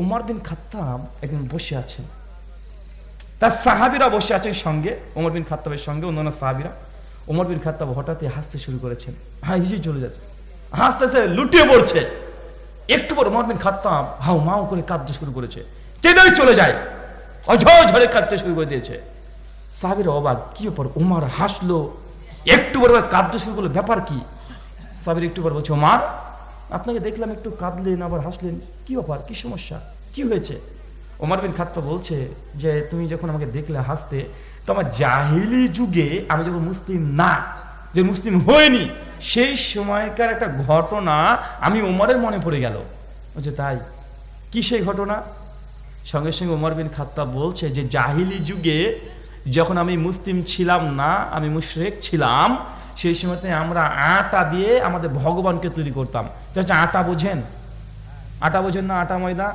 উমর বিন খাত্তাব একদিন বসে আছেন। তার সাহাবিরা বসে আছেন সঙ্গে, উমর বিন খাত্তাবের সঙ্গে, অন্যান্য সাহাবিরা। উমর বিন খাত্তাব হঠাৎই হাসতে শুরু করেছেন। হ্যাঁ হিসেবে চলে যাচ্ছে। হাসতে হাসতে লুটিয়ে পড়ছে। একটু পর উমর বিন খাত্তাব হাউ মাউ করে কাঁদতে শুরু করেছে। তেদেই চলে যায়। ঝরে কাঁদতে শুরু করে দিয়েছে। সাহাবিরা অবাক, কি ব্যাপার? উমার হাসলো। একটু পর কাঁদতে শুরু করল। ব্যাপার কি? সাবির একটু পর বলছে ওমার আপনাকে দেখলাম একটু কাঁদলেন, আবার হাসলেন, কি ব্যাপার? কি সমস্যা? কি হয়েছে? ওমর বিন খাত্তা বলছে যে, তুমি যখন আমাকে দেখলে হাসতে, তো আমার জাহিলি যুগে আমি যখন মুসলিম না, যে মুসলিম হয়নি সেই সময়কার একটা ঘটনা আমি ওমরের মনে পড়ে গেল। বলছে, তাই? কি সেই ঘটনা? সঙ্গে সঙ্গে ওমর বিন খাত্তাব বলছে যে, জাহিলি যুগে যখন আমি মুসলিম ছিলাম না, আমি মুশরেক ছিলাম সেই সময়তে আমরা আটা দিয়ে আমাদের ভগবানকে তৈরি করতাম। চাচা, আটা বোঝেন? আটা বোঝেন না আটা ময়দা?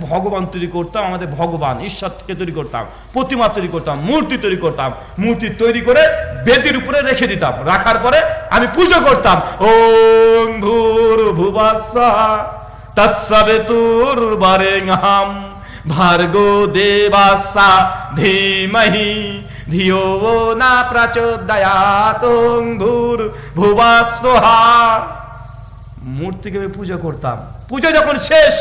ভগবান তৈরি করতাম, আমাদের ভগবান, ঈশ্বরকে তৈরি করতাম, প্রতিমা তৈরি করতাম, মূর্তি তৈরি করতাম, মূর্তি তৈরি করে বেদির উপরে রেখে দিতাম। রাখার পরে আমি পুজো করতাম। ওম ভূর ভুবাসা তৎসবেতুর বারেঙ্গাম ভার্গো দেবাসা ধীমহি। ধিও না প্রচোদয়াত ভূর ভুবাসহা মূর্তিকে আমি পুজো করতাম পুজো যখন শেষ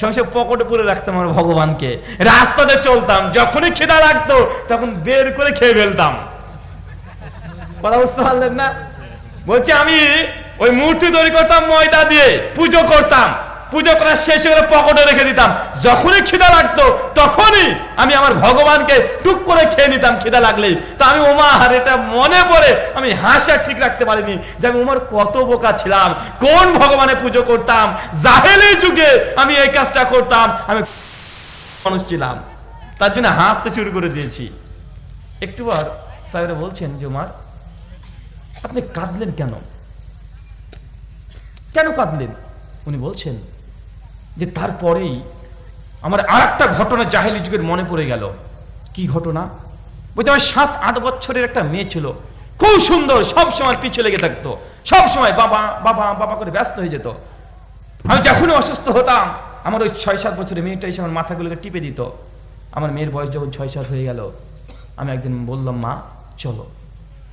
সঙ্গে পকেটে পুরে রাখতাম আমার ভগবানকে রাস্তাতে চলতাম যখনই খিদা লাগতো তখন বের করে খেয়ে ফেলতাম কথা বুঝতে পারলেন না বলছি আমি ওই মূর্তি তৈরি করতাম, ময়দা দিয়ে, পুজো করতাম। পুজো করার শেষে করে পকেটে রেখে দিতাম। যখনই খিদা লাগতো, তখনই আমি আমার ভগবানকে টুক করে খেয়ে নিতাম খিদা লাগলেই। তো আমি উমার এটা মনে পড়ে, আমি হাসা ঠিক রাখতে পারিনি যে আমি উমার কত বোকা ছিলাম, কোন ভগবানে পুজো করতাম, জাহেলি যুগে আমি এই কাজটা করতাম, আমি মানুষ ছিলাম। তার জন্য হাসতে শুরু করে দিয়েছি। একটু বার সাহেবরা বলছেন যে উমার আপনি কাঁদলেন কেন? কেন কাঁদলেন? উনি বলছেন যে তারপরেই আমার আর একটা ঘটনা জাহেলি যুগের মনে পড়ে গেল। কি ঘটনা? বলছে আমার সাত, আট বছরের একটা মেয়ে ছিল। খুব সুন্দর, সব সময় পিছু লেগে থাকতো। সব সময় বাবা বাবা বাবা করে ব্যস্ত হয়ে যেত। আমি যখনই অসুস্থ হতাম, আমার ওই ছয়, সাত বছরের মেয়েটা এসে আমার মাথাগুলোকে টিপে দিত। আমার মেয়ের বয়স যখন ছয়, সাত হয়ে গেল, আমি একদিন বললাম, মা, চলো,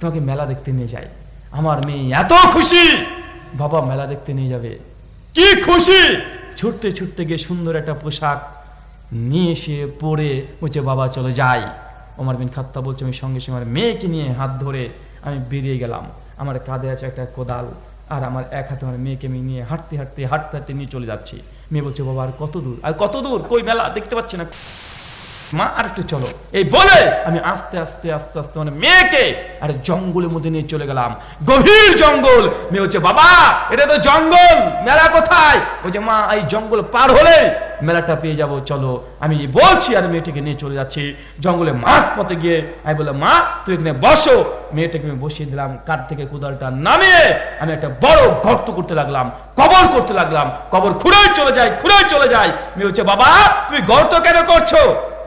তোমাকে মেলা দেখতে নিয়ে যাই। আমার মেয়ে এত খুশি! বাবা মেলা দেখতে নিয়ে যাবে। কি খুশি! ছুটতে ছুটতে গিয়ে সুন্দর একটা পোশাক নিয়ে এসে পরে বলছে, বাবা, চলে যাই। ওমর বিন খাত্তা বলছে, আমি সঙ্গে সঙ্গে আমার মেয়েকে নিয়ে হাত ধরে আমি বেরিয়ে গেলাম। আমার কাঁধে আছে একটা কোদাল আর আমার এক হাতে আমার মেয়েকে আমি নিয়ে হাঁটতে হাঁটতে হাঁটতে হাঁটতে নিয়ে চলে যাচ্ছি। মেয়ে বলছে, বাবা, আর কত দূর? আর কত দূর? কই মেলা দেখতে পাচ্ছি না। মা আর একটু চলো। এই বলে আমি আস্তে আস্তে আস্তে আস্তে মানে মেয়েকে আর জঙ্গলের মধ্যে নিয়ে চলে গেলাম। গভীর জঙ্গল। মেয়ে হচ্ছে, বাবা, এটা তো জঙ্গল। মেলা কোথায়? বলছে, মা, এই জঙ্গল পার হলে মেলাটা পেয়ে যাব। চলো, আমি বলছি আর মেয়েটাকে নিয়ে চলে যাচ্ছি। জঙ্গলে মাছ পথে গিয়ে আমি বললাম, মা, তুই এখানে বসো। মেয়েটাকে আমি বসিয়ে দিলাম কাঠ থেকে কোদালটা নামিয়ে আমি একটা বড় গর্ত করতে লাগলাম, কবর করতে লাগলাম। কবর খুঁড়ে চলে যায় খুঁড়ে চলে যায় মেয়ে হচ্ছে, বাবা, তুমি গর্ত কেন করছ?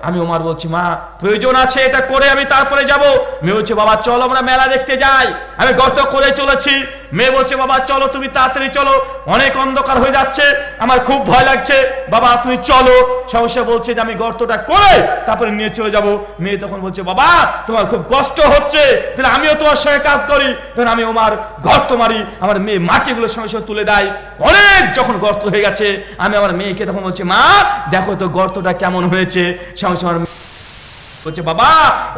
আমি ওমার বলছি, মা, প্রয়োজন আছে, এটা করে আমি তারপরে যাব। মেয়ে বলছে, বাবা, চলো, আমরা মেলা দেখতে যাই। আমি গর্ত করে চলেছি। মেয়ে বলছে, বাবা, চলো, তুমি তাড়াতাড়ি চলো। অনেক অন্ধকার হয়ে যাচ্ছে। আমার খুব ভয় লাগছে। বাবা, তুমি চলো। সমস্যা বলছে যে, আমি গর্তটা করে তারপরে নিয়ে চলে যাব। মেয়ে তখন বলছে, বাবা, তোমার খুব কষ্ট হচ্ছে। তাহলে আমিও তোমার সঙ্গে কাজ করি। তখন আমি ওমার গর্ত মারি, আমার মেয়ে মাটিগুলো সঙ্গে তুলে দেয়। অনেক যখন গর্ত হয়ে গেছে, আমি আমার মেয়েকে তখন বলছি, মা, দেখো তো গর্তটা কেমন হয়েছে। সঙ্গে আমার বলছে, বাবা,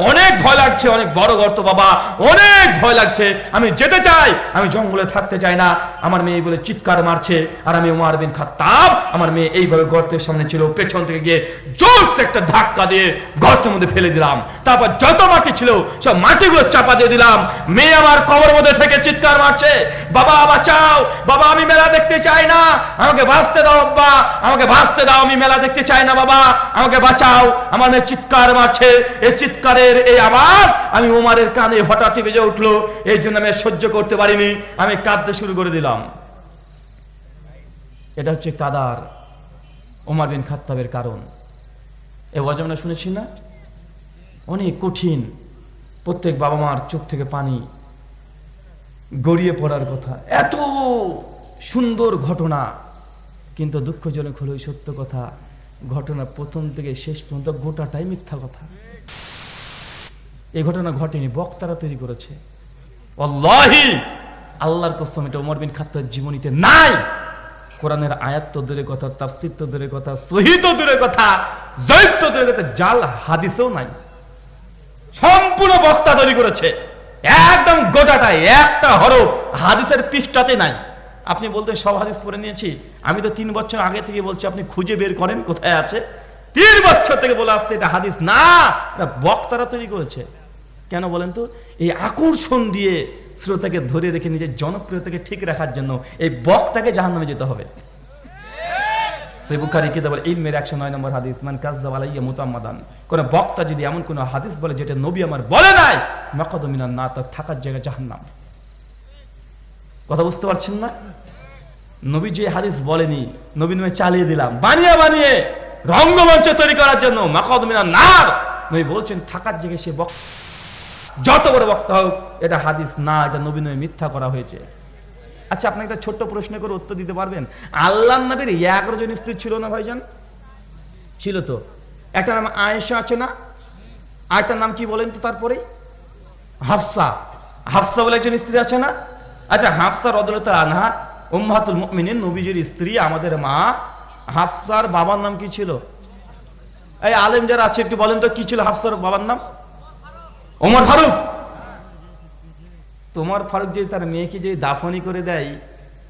অনেক ভয় লাগছে, অনেক বড় গর্ত, বাবা, অনেক ভয় লাগছে। আমি যেতে চাই, আমি জঙ্গলে থাকতে চাই না। আমার মেয়ে বলে চিৎকার মারছে, আর আমি উমার বিন খাত্তাব। আমার মেয়ে এইভাবে গর্তের সামনে ছিল, পেছন থেকে গিয়ে জোরসে একটা ধাক্কা দিয়ে গর্তের মধ্যে ফেলে দিলাম। তারপর যত মাটি ছিল, সব মাটিগুলো চাপা দিয়ে দিলাম। মেয়ে আমার কবর মধ্যে থেকে চিৎকার মারছে, বাবা, বাঁচাও, বাবা, আমি মেলা দেখতে চাই না। আমাকে বাঁচতে দাও, বাবা, আমাকে বাঁচতে দাও, আমি মেলা দেখতে চাই না, বাবা, আমাকে বাঁচাও। আমার মেয়ে চিৎকার মারছে এই চিৎকারের এই আওয়াজ আমি উমারের কানে হঠাৎই বেজে উঠল। এই জন্য আমি সহ্য করতে পারিনি। আমি কাঁদতে শুরু করে দিলাম। এটা হচ্ছে কাদার ওমার বিন খাত্তাবের কারণ। এ ওয়াজ আমরা শুনেছি না? অনেক কঠিন। প্রত্যেক বাবা মার চোখ থেকে পানি গড়িয়ে পড়ার কথা। এত সুন্দর ঘটনা। কিন্তু দুঃখজনক হলো সত্য কথা। ঘটনা প্রথম থেকে শেষ পর্যন্ত গোটাটাই মিথ্যা কথা। এই ঘটনা ঘটেনি, বক্তারা তৈরি করেছে। আল্লাহর কসম, এটা ওমর বিন খাত্তার জীবনীতে নাই। কোরআনের আয়াত তো দূরের কথা, তাফসির তো দূরের কথা সহিত দূরের কথা, জৈব তো দূরের কথা, জাল হাদিসেও নাই। সম্পূর্ণ বক্তা তৈরি করেছে। একদম গোটাটাই, একটা হরফ হাদিসের পৃষ্ঠাতে নাই। আপনি বলতেন, সব হাদিস পড়ে নিয়েছি। আমি তো তিন বছর আগে থেকে বলছি, আপনি খুঁজে বের করেন কোথায় আছে। তিন বছর থেকে বলে আসছে, এটা হাদিস না। বক্তারা তৈরি করেছে। কেন বলেন তো? এই আকর্ষণ দিয়ে শ্রোতাকে ধরে রেখে, নিজের জনপ্রিয়তাকে ঠিক রাখার জন্য এই বক্তাকে জাহান্নামে যেতে হবে। সেই বুখারি কিতাবের ইলমের একশো নয় নম্বর হাদিস, মান কাজ্জাব আলাইয়া মুতাম্মাদান। কোন বক্তা যদি এমন কোন হাদিস বলে, যেটা নবী আমার বলে নাই মাকাদমিনান না তার থাকার জায়গা জাহান্নাম। কথা বুঝতে পারছেন না? নবী যে হাদিস বলেনি, নবী নামে চালিয়ে দিলাম। বানিয়ে বানিয়ে রঙ্গমঞ্চ তৈরি করার জন্য মাকাদমিনান নার। নবী বলছেন, থাকার জায়গায় সে বক্তা যত বড় বক্তা হোক, এটা হাদিস না, এটা নবী নবী মিথ্যা করা হয়েছে। আচ্ছা আপনাকে একটা ছোট্ট প্রশ্ন করে উত্তর দিতে পারবেন? আল্লাহ নবীর এগারো জন স্ত্রী ছিল না ভাইজান? ছিল তো। একটা নাম আয়েশা আছে না? আরেকটার নাম কি বলেন তো তারপরে? হাফসা। হাফসা বলে একজন স্ত্রী আছে না? আচ্ছা হাফসা রদলত আনহা উম্মাতুল মুমিনিন, নবীজির স্ত্রী, আমাদের মা, হাফসার বাবার নাম কি ছিল? এই আলেম যারা আছে, একটু বলেন তো, কি ছিল হাফসার বাবার নাম? ওমর ফারুক। তোমার ফারুক যদি তার মেয়েকে যদি দাফনি করে দেয়,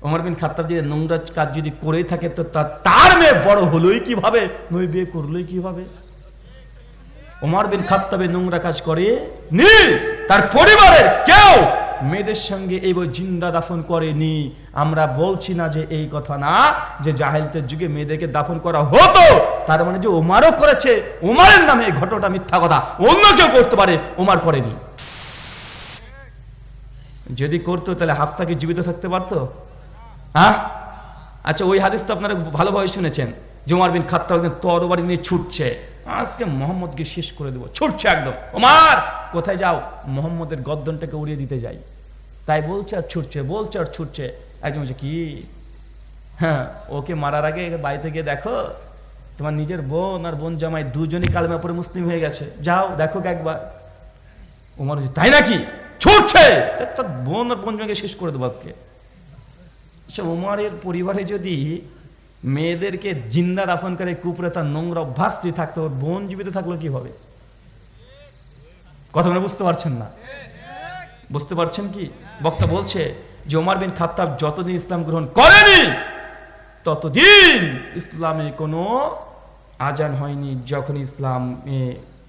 ওমর বিন খাত্তাব যদি নোংরা কাজ যদি করেই থাকে, তো তার মেয়ে বড় হলোই কীভাবে? নই বিয়ে করলোই কীভাবে? ওমর বিন খাত্তাবে নোংরা কাজ করে নি তার পরিবারের কেউ মেয়েদের সঙ্গে এই জিন্দা দাফন করেনি। আমরা বলছি না যে এই কথা না, যে জাহেলতের যুগে মেয়েদেরকে দাফন করা হতো। তার মানে যে ওমারও করেছে ওমারের নামে এই ঘটনাটা মিথ্যা কথা। অন্য কেউ করতে পারে ওমার করেনি। যদি করতো, তাহলে হাফসাকে জীবিত থাকতে পারতো? হ্যাঁ? আচ্ছা ওই হাদিস তো আপনারা ভালোভাবে শুনেছেন। জুমার বিন খাত্তা একদম তরবারি নিয়ে ছুটছে। আজকে মোহাম্মদকে শেষ করে দেবো। ছুটছে একদম। ওমার কোথায় যাও? মোহাম্মদের গদ্দনটাকে উড়িয়ে দিতে যাই। তাই বলছে আর ছুটছে, বলছে আর ছুটছে। একজন বলছে, কি? হ্যাঁ ওকে মারার আগে বাড়িতে গিয়ে দেখো, তোমার নিজের বোন আর বোন জামাই দুজনই কালেমা পরে মুসলিম হয়ে গেছে। যাও, দেখো একবার। ওমর তাই নাকি? ছুটছে! তার বোন আর বোন জামাইকে শেষ করে দেবো আজকে। আচ্ছা উমারের পরিবারে যদি মেয়েদেরকে জিন্দা দাফন করে কুপরে তার নোংরা অভ্যাস যদি থাকতো, ওর বোন জীবিত থাকল কীভাবে কথা মানে বুঝতে পারছেন না। বুঝতে পারছেন কি? বক্তা বলছে যে ওমর বিন খাত্তাব যতদিন ইসলাম গ্রহণ করেনি, ততদিন ইসলামে কোনো আজান হয়নি। যখন ইসলামে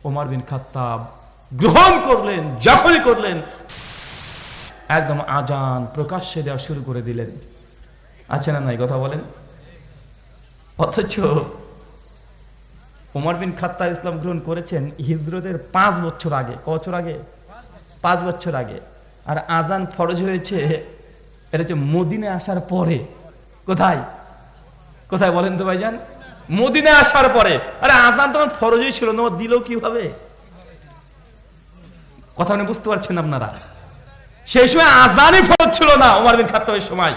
ওমর বিন খাত্তাব গ্রহণ করলেন, যখনই করলেন, একদম আজান প্রকাশ্যে দেওয়া শুরু করে দিলেন। আছে না নাই কথা বলেন? অথচ ওমর বিন খাত্তাব ইসলাম গ্রহণ করেছেন হিজরতের পাঁচ বছর আগে। বছর আগে? পাঁচ বছর আগে। আর আজান ফরজ হয়েছে, এটা হচ্ছে মদিনে আসার পরে। কোথায়? কোথায় বলেন তো ভাইজান? মদিনে আসার পরে। আরে আজান তখন ফরজই ছিল না দিল কীভাবে? কথা মানে বুঝতে পারছেন আপনারা? সেই সময় আজানই ফরজ ছিল না ওমর বিন খাত্তাবের সময়।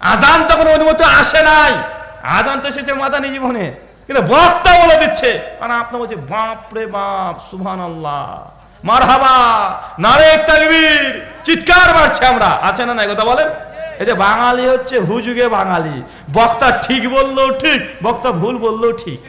আজান তখন অনুমতি আসে নাই। আজান তো এসেছে মাদানি জীবনে। কিন্তু বক্তা বলে দিচ্ছে। মানে আপনার বলছে, বাপ রে বাপ সুহান আল্লাহ মারহাবা, নারে তাকবীর, চিৎকার মারছে আমরা। আছে না না কথা বলেন? এই যে বাঙালি হচ্ছে হুজুগে বাঙালি। বক্তা ঠিক বললেও ঠিক, বক্তা ভুল বললেও ঠিক।